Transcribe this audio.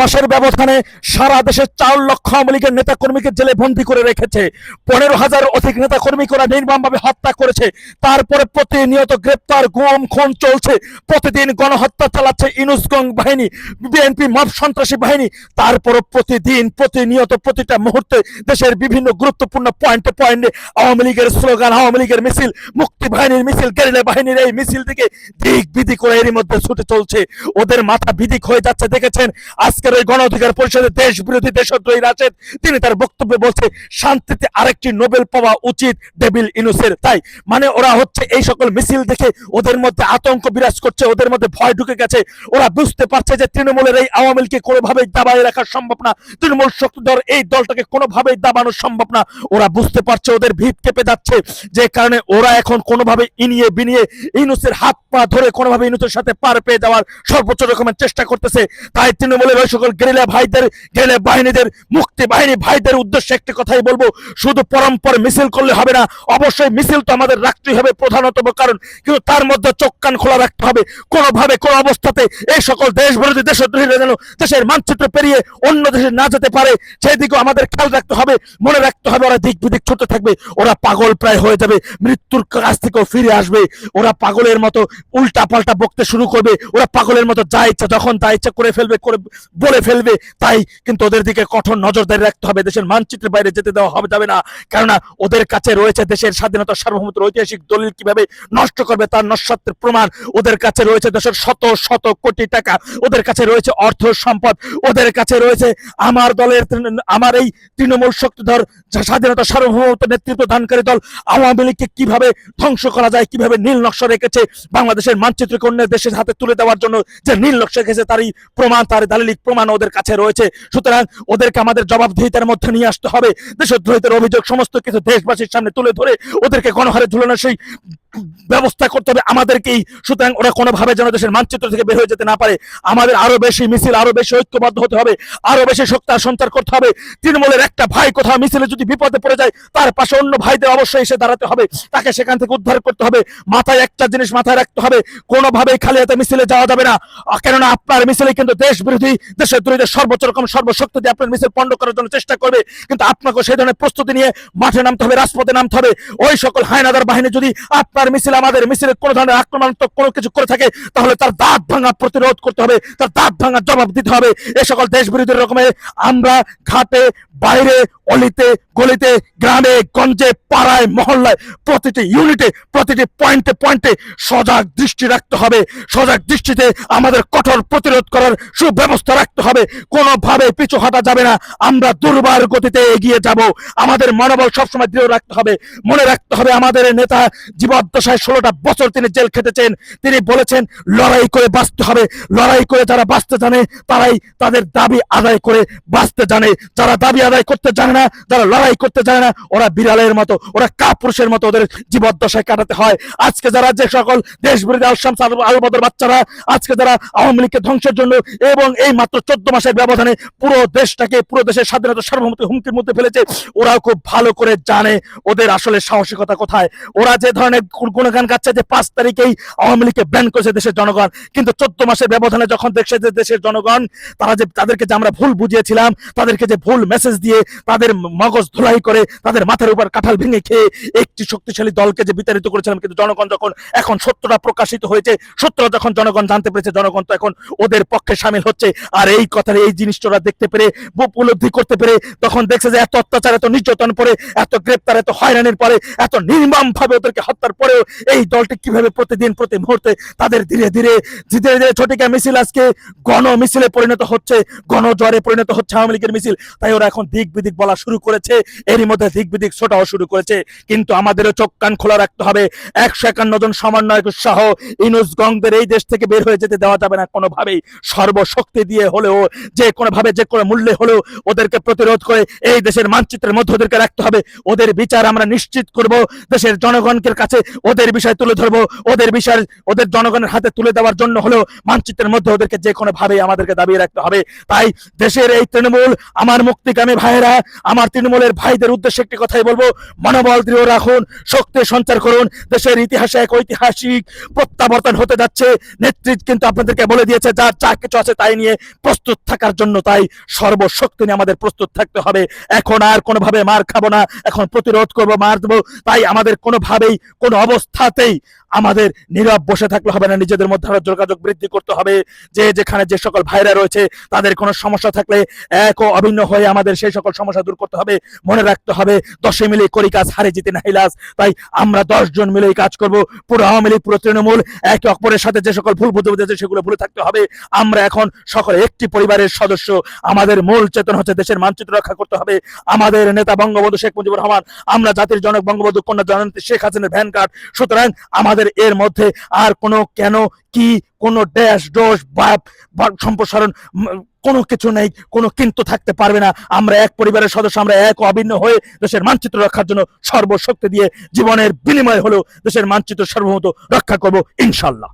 মাসের ব্যবধানে সারা দেশের চার লক্ষ আওয়ামী লীগের নেতা কর্মীকে জেলে বন্দী করে রেখেছে। পনেরো হাজার অধিক নেতা কর্মীকে ওরা নির্মমভাবে হত্যা করেছে। তারপরে প্রতিনিয়ত গ্রেপ্তার, গুম, খুন চলছে। প্রতিদিন গণহত্যা চালাচ্ছে ইনুসগং বাহিনী, বিএনপি মব সন্ত্রাসী বাহিনী। তারপরও প্রতিদিন, প্রতিনিয়ত প্রতিটা মুহূর্তে দেশের বিভিন্ন গুরুত্বপূর্ণ পয়েন্টে পয়েন্টে আওয়ামী লীগের স্লোগান, আওয়ামী লীগের মিছিল, মুক্তি বাহিনীর মিছিল, গেরিলা বাহিনীর এই মিছিল দিকে দিক বিধি করে এরই মধ্যে ছুটে চলছে। ওদের মাথা বিধিক হয়ে যাচ্ছে, দেখেছেন? আজকের ওই গণ অধিকার পরিষদে দেশ বিরোধী দেশদ্রোহী রাজেদ তিনি তার বক্তব্যে বলছে, শান্তিতে আরেকটি নোবেল পাওয়া উচিত ডেভিল ইনুসের। তাই মানে ওরা হচ্ছে এই সকল মিছিল দেখে ওদের মধ্যে আতঙ্ক বিরাজ করছে, ওদের মধ্যে ভয় ঢুকে গেছে। ওরা বুঝতে পারছে যে তৃণমূলের এই আওয়ামী লীগকে কোনোভাবেই দাবায় রাখা সম্ভব না। তৃণমূল শক্তিধর এই দলটাকে কোনোভাবেই দাবানো সম্ভব না। ওরা বুঝতে পারছে, ওদের ভিত কেঁপে যাচ্ছে। যে কারণে ওরা এখন কোনোভাবে ইনিয়ে বিনিয়ে ইনুসের হাত পা ধরে কোনোভাবে ইনুসের সাথে পার পেয়ে যাওয়ার সর্বোচ্চ রকমের চেষ্টা করতেছে। তাই তৃণমূলের ওই সকল গেরিলা ভাইদের, গেরিলা বাহিনীদের, মুক্তি বাহিনী ভাইদের উদ্দেশ্যে একটি কথাই বলব। শুধু পরম্পর মিছিল করলে হবে না, অবশ্যই মিছিল তো আমাদের রাখতেই হবে প্রধানতম কারণ। কিন্তু তার মধ্যে চোখ কান খোলা রাখতে হবে। কোনোভাবে, কোনো অবস্থাতে এই সকল দেশ বিরোধী দেশদ্রোহীরা যেন দেশের মানচিত্র পেরিয়ে অন্য দেশে না যেতে পারে, সেই দিকেও আমাদের খেয়াল রাখতে হবে, মনে রাখতে হবে ওরা দিক বিদিক ছুটতে থাকবে, ওরা পাগল প্রায় হয়ে যাবে, মৃত্যুর কাছ থেকেও ফিরে আসবে, ওরা পাগলের মতো উল্টা পাল্টা বকতে শুরু করবে, ওরা পাগলের মতো যা ইচ্ছা, যখন তা ইচ্ছা করে ফেলবে, করে বলে ফেলবে। তাই কিন্তু ওদের দিকে কঠোর নজরদারি রাখতে হবে। দেশের মানচিত্রের বাইরে যেতে দেওয়া হবে, যাবে না। কেননা ওদের কাছে রয়েছে দেশের স্বাধীনতা সার্বভৌমত্ব ঐতিহাসিক দলিল কীভাবে নষ্ট করবে তার নস্বাত্রের প্রমাণ। ওদের কাছে রয়েছে দেশের শত শত কোটি টাকা। ওদের কাছে রয়েছে অর্থ সম্পদ। ওদের কাছে রয়েছে আমার দলের আমার এই তৃণমূল শক্তিধর স্বাধীনতা সার্বভৌমত্ব নেতৃত্ব দানকারী দল। আওয়ামী লীগকে কীভাবে ধ্বংস করা যায়, কীভাবে নীল নকশা রেখেছে, বাংলাদেশের মানচিত্রকে অন্য দেশের হাতে তুলে দেওয়ার জন্য যে নীল নকশা রেখেছে, তারই প্রমাণ, তার দালিলিক প্রমাণ ওদের কাছে রয়েছে। সুতরাং ওদেরকে আমাদের জবাবদিহিতার মধ্যে নিয়ে আসতে হবে। দেশদ্রোহিতের অভিযোগ, সমস্ত কিছু দেশবাসীর সামনে তুলে ধরে ওদেরকে গণহারে ঝুলানো সেই ব্যবস্থা করতে হবে আমাদেরকেই। সুতরাং ওরা কোনোভাবে যেন দেশের মানচিত্র থেকে বের হয়ে যেতে না পারে। আমাদের আরও বেশি মিছিল, আরও বেশি ঐক্যবদ্ধ হতে হবে, আরও বেশি আর সঞ্চার করতে হবে। তৃণমূলের একটা ভাই কোথাও মিছিলে যদি বিপদে পড়ে যায়, তার পাশে অন্য ভাইদের অবশ্যই এসে দাঁড়াতে হবে। তাকে সেখান থেকে উদ্ধার করতে হবে। মাথায় একটা জিনিস মাথায় রাখতে হবে, কোনোভাবেই খালি হাতে মিছিলে যাওয়া যাবে না। কেননা আপনার মিছিলে কিন্তু দেশ বিরোধী দেশের বিরোধী সর্বোচ্চ রকম সর্বশক্তি দিয়ে আপনার মিছিল পণ্ড করার জন্য চেষ্টা করবে। কিন্তু আপনাকে সেই ধরনের প্রস্তুতি নিয়ে মাঠে নামতে হবে, রাজপথে নামতে হবে। ওই সকল হায়নাদার বাহিনী যদি আপনার মিছিল আমাদের মিছিলে কোনো ধরনের আক্রমণাত্মক কোনো কিছু করে থাকে, তাহলে তার দাঁত ভাঙা প্রতিরোধ করতে হবে, তার দাঁত ভাঙা জবাব দিতে হবে। এ সকল দেশ বিরোধী রকমের আমরা ঘাটে বাইরে অলিতে গলিতে, গ্রামে, গঞ্জে, পাড়ায়, মহল্লায় প্রতিটি ইউনিটে প্রতিটি পয়েন্টে পয়েন্টে সজাগ দৃষ্টি রাখতে হবে। সজাগ দৃষ্টিতে আমাদের কঠোর প্রতিরোধ করার সুব্যবস্থা রাখতে হবে। কোনোভাবে পিছু হাঁটা যাবে না। আমরা দুর্বার গতিতে এগিয়ে যাব। আমাদের মনোবল সবসময় দৃঢ় রাখতে হবে। মনে রাখতে হবে আমাদের নেতা জীবদ্দশায় ষোলোটা বছর তিনি জেল খেটেছেন। তিনি বলেছেন, লড়াই করে বাঁচতে হবে। লড়াই করে যারা বাঁচতে জানে, তারাই তাদের দাবি আদায় করে বাঁচতে জানে। যারা দাবি আদায় করতে জানে না যারা লড়াই করতে জানে না, ওরা বিড়ালের মতো, ওরা কাপুরুষের মতো ওদের জীবদ্দশায় কাটাতে হয়। আজকে যারা যে সকল দেশ বিরোধী আলসাম আলবদর বাচ্চারা, আজকে যারা আওয়ামী লীগকে ধ্বংসের জন্য এবং এই মাত্র চোদ্দ মাসের ব্যবধানে পুরো দেশটাকে, পুরো দেশের স্বাধীনতা সার্বভৌমত্ব হুমকির মধ্যে ফেলেছে, ওরাও খুব ভালো করে জানে ওদের আসলে সাহসিকতা কোথায়। ওরা যে ধরনের গুণগান গাচ্ছে যে পাঁচ তারিখেই আওয়ামী লীগকে ব্যান করেছে দেশের জনগণ, কিন্তু চোদ্দ মাসের ব্যবধানে যখন দেখছে যে দেশের জনগণ, তারা যে তাদেরকে যে আমরা ভুল বুঝিয়েছিলাম, তাদেরকে যে ভুল মেসেজ দিয়ে, তাদের মগজ ধুলাই করে তাদের মাথার উপর কাঁঠাল ভেঙে খেয়ে একটি শক্তিশালী দলকে যে বিতাড়িত করেছিলাম, কিন্তু জনগণ যখন এখন সত্যটা প্রকাশিত হয়েছে, সত্যটা যখন জনগণ জানতে পেরেছে, জনগণ তো এখন ওদের পক্ষে সামিল হচ্ছে। আর এই কথার এই জিনিসটা দেখতে পেরে, উপলব্ধি করতে পেরে, তখন দেখছে যে এত অত্যাচার, এত নির্যাতন পরে, এত গ্রেপ্তার, এত হয়রানির পরে, এত নির্মম ভাবে ওদেরকে হত্যার পরেও এই দলটি কীভাবে প্রতিদিন, প্রতি মুহূর্তে তাদের ধীরে ধীরে ধীরে ধীরে ছোটিকা মিছিল আজকে গণ মিছিলে পরিণত হচ্ছে, গণজ্বরে পরিণত হচ্ছে আওয়ামী লীগের মিছিল। তাই ওরা এখন দিক বিদিক বলা শুরু করেছে। এরই মধ্যে দিক বিদিক ছোটাও শুরু করেছে। কিন্তু আমাদেরও চোখ কান খোলা রাখতে হবে। একশো একান্ন জন সমন্বয়ক সহ ইনুস গংদের এই দেশ থেকে বের হয়ে যেতে দেওয়া যাবে না কোনোভাবেই। সর্বশক্তি দিয়ে হলেও, যে কোনোভাবে, যে কোনো মূল্যে হলেও ওদেরকে প্রতিরোধ করে এই দেশের মানচিত্রের মধ্যে ওদেরকে রাখতে হবে। ওদের বিচার আমরা নিশ্চিত করব। দেশের জনগণের কাছে ওদের বিষয় তুলে ধরবো। ওদের বিষয় ওদের জনগণের হাতে তুলে দেওয়ার জন্য হলেও মানচিত্রের মধ্যে ওদেরকে যে কোনো ভাবে আমাদেরকে দাবিয়ে রাখতে হবে। তাই দেশের এই তৃণমূল, আমার মুক্তিকামী ভাইয়েরা আমার তৃণমূলের ভাইদের উদ্দেশ্যে একটি কথাই বলব, মনোবল দৃঢ় রাখুন, শক্তি সঞ্চার করুন, দেশের ইতিহাসে এক ঐতিহাসিক প্রত্যাবর্তন হতে যাচ্ছে, নেতৃত্ব কিন্তু আপনাদেরকে বলে দিয়েছে, যার যা কিছু আছে তাই নিয়ে প্রস্তুত থাকার জন্য তাই সর্বশক্তি নিয়ে আমাদের প্রস্তুত থাকতে হবে। এখন আর কোনোভাবে মার খাব না, এখন প্রতিরোধ করব, মার দেবো, তাই আমাদের কোনোভাবেই, কোনো অবস্থাতেই আমাদের নীরব বসে থাকলে হবে না, নিজেদের মধ্যে আরও যোগাযোগ বৃদ্ধি করতে হবে। যে যেখানে যে সকল ভাইরা রয়েছে, তাদের কোনো সমস্যা থাকলে এক ও অভিন্ন হয়ে আমাদের সেই সকল সমস্যা দূর করতে হবে। মনে রাখতে হবে দশে মিলে করি কাজ, হারে জিতে না হিলাস তাই আমরা দশ জন মিলেই কাজ করব। পুরো আওয়ামী লীগ, পুরো তৃণমূল, একে অপরের সাথে যে সকল ভুল বুঝে বুঝেছে সেগুলো ভুলে থাকতে হবে। আমরা এখন সকলে একটি পরিবারের সদস্য। আমাদের মূল চেতন হচ্ছে দেশের মানচিত্র রক্ষা করতে হবে। আমাদের নেতা বঙ্গবন্ধু শেখ মুজিবুর রহমান, আমরা জাতির জনক বঙ্গবন্ধু কন্যা জয়ন্তী শেখ হাসিনার ভ্যান কার্ড। সুতরাং আমাদের এর মধ্যে আর কোনো কেন, কি, কোনো ড্যাশ ডোস বা সম্প্রসারণ কোনো কিছু নেই, কোনো কিন্তু থাকতে পারবে না। আমরা এক পরিবারের সদস্য, আমরা এক অভিন্ন হয়ে দেশের মানচিত্র রক্ষার জন্য সর্বশক্তি দিয়ে জীবনের বিনিময় হলেও দেশের মানচিত্র সর্বমত রক্ষা করব ইনশাল্লাহ